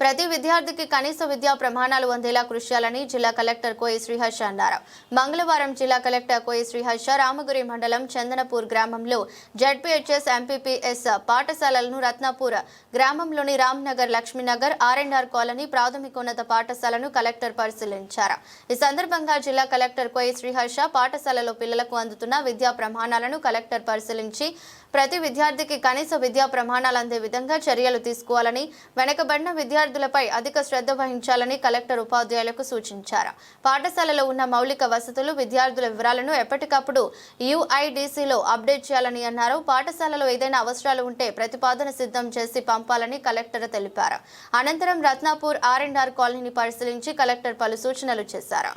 ప్రతి విద్యార్థికి కనీస విద్యా ప్రమాణాలు అందేలా కృషి చేయాలని జిల్లా కలెక్టర్ కోయి శ్రీహర్ష అన్నారు. మంగళవారం జిల్లా కలెక్టర్ కోయి శ్రీహర్ష రామగురి మండలం చందనపూర్ గ్రామంలో జడ్పీహెచ్ఎస్ ఎంపీపీఎస్ పాఠశాలలను రత్నాపూర్ గ్రామంలోని రామ్నగర్ లక్ష్మీనగర్ ఆర్ఎన్ఆర్ కాలనీ ప్రాథమికోన్నత పాఠశాలను కలెక్టర్ పరిశీలించారు. ఈ సందర్భంగా జిల్లా కలెక్టర్ కోయి శ్రీహర్ష పాఠశాలలో పిల్లలకు అందుతున్న విద్యా ప్రమాణాలను కలెక్టర్ పరిశీలించి ప్రతి విద్యార్థికి కనీస విద్యా ప్రమాణాలు అందే విధంగా చర్యలు తీసుకోవాలని వెనకబడిన విద్యార్థులపై అధిక శ్రద్ధ వహించాలని కలెక్టర్ ఉపాధ్యాయులకు సూచించారు. పాఠశాలలో ఉన్న మౌలిక వసతులు విద్యార్థుల వివరాలను ఎప్పటికప్పుడు యుఐడిసిలో అప్డేట్ చేయాలని అన్నారు. పాఠశాలలో ఏదైనా అవసరాలు ఉంటే ప్రతిపాదన సిద్ధం చేసి పంపాలని కలెక్టర్ తెలిపారు. అనంతరం రత్నాపూర్ ఆర్ అండ్ ఆర్ కాలనీని పరిశీలించి కలెక్టర్ పలు సూచనలు చేశారు.